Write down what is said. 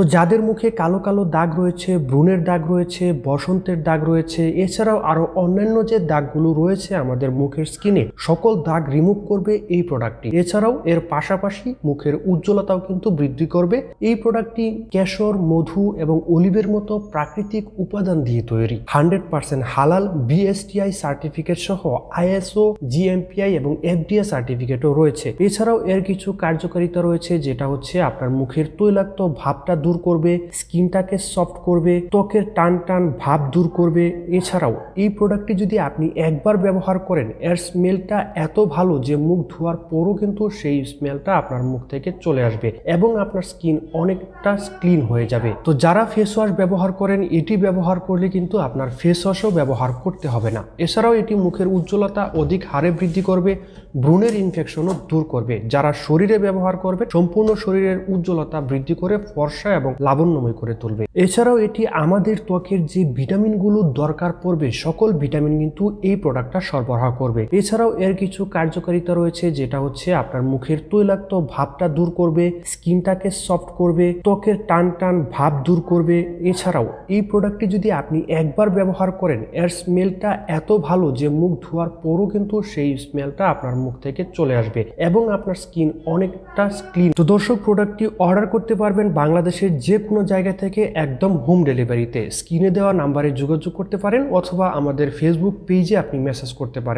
তো যাদের মুখে কালো কালো দাগ রয়েছে ব্রুনের দাগ রয়েছে, বসন্তের দাগ রয়েছে, এছাড়াও আরও অন্যান্য যে দাগগুলো রয়েছে আমাদের মুখের স্কিনে, সকল দাগ রিমুভ করবে এই প্রোডাক্টটি। এছাড়াও এর পাশাপাশি মুখের উজ্জ্বলতাও কিন্তু বৃদ্ধি করবে। এই প্রোডাক্টটি কেশর, মধু এবং অলিভের মতো প্রাকৃতিক উপাদান দিয়ে তৈরি। হান্ড্রেড পার্সেন্ট হালাল বিএসটিআই সার্টিফিকেট সহ আইএসও জিএমপিআই এবং এফডিএ সার্টিফিকেটও রয়েছে। এছাড়াও এর কিছু কার্যকারিতা রয়েছে, যেটা হচ্ছে আপনার মুখের তৈলাক্ত ভাবটা দূর করবে, স্কিনটাকে সফট করবে, ত্বকের টান টান ভাব দূর করবে। এছাড়াও এই প্রোডাক্টটি যদি আপনি একবার ব্যবহার করেন, এর স্মেলটা এত ভালো যে মুখ ধোয়ার পরও কিন্তু সেই স্মেলটা আপনার মুখ থেকে চলে আসবে এবং আপনার স্কিন অনেকটা ক্লিন হয়ে যাবে। তো যারা ফেস ওয়াশ ব্যবহার করেন, এটি ব্যবহার করলে কিন্তু আপনার ফেস ওয়াশও ব্যবহার করতে হবে না। এছাড়াও এটি মুখের উজ্জ্বলতা অধিক হারে বৃদ্ধি করবে ব্রুনের ইনফেকশনও দূর করবে। যারা শরীরে ব্যবহার করবে সম্পূর্ণ শরীরের উজ্জ্বলতা বৃদ্ধি করে ফর্সা এবং লাবণ্যময় করে তুলবে। এছাড়াও এটি আমাদের ত্বকের যে ভিটামিনগুলো দরকার পড়বে, সকল ভিটামিন কিন্তু এই প্রোডাক্টটা সরবরাহ করবে। এছাড়াও এর কিছু কার্যকারিতা রয়েছে, যেটা হচ্ছে আপনার মুখের তৈলাক্ত ভাবটা দূর করবে, স্কিনটাকে সফট করবে, ত্বকের টান টান ভাব দূর করবে। এছাড়াও এই প্রোডাক্টটি যদি আপনি একবার ব্যবহার করেন, এর স্মেলটা এত ভালো যে মুখ ধোয়ার পরও কিন্তু সেই স্মেলটা আপনার মুখ থেকে চলে আসবে এবং আপনার স্কিন অনেকটা ক্লিন। তো দর্শক, প্রোডাক্টটি অর্ডার করতে পারবেন বাংলাদেশের যে কোনো জায়গা থেকে একদম হোম ডেলিভারিতে স্ক্রিনে দেওয়া নাম্বারে যোগাযোগ করতে পারেন অথবা আমাদের ফেসবুক পেজে আপনি মেসেজ করতে পারেন।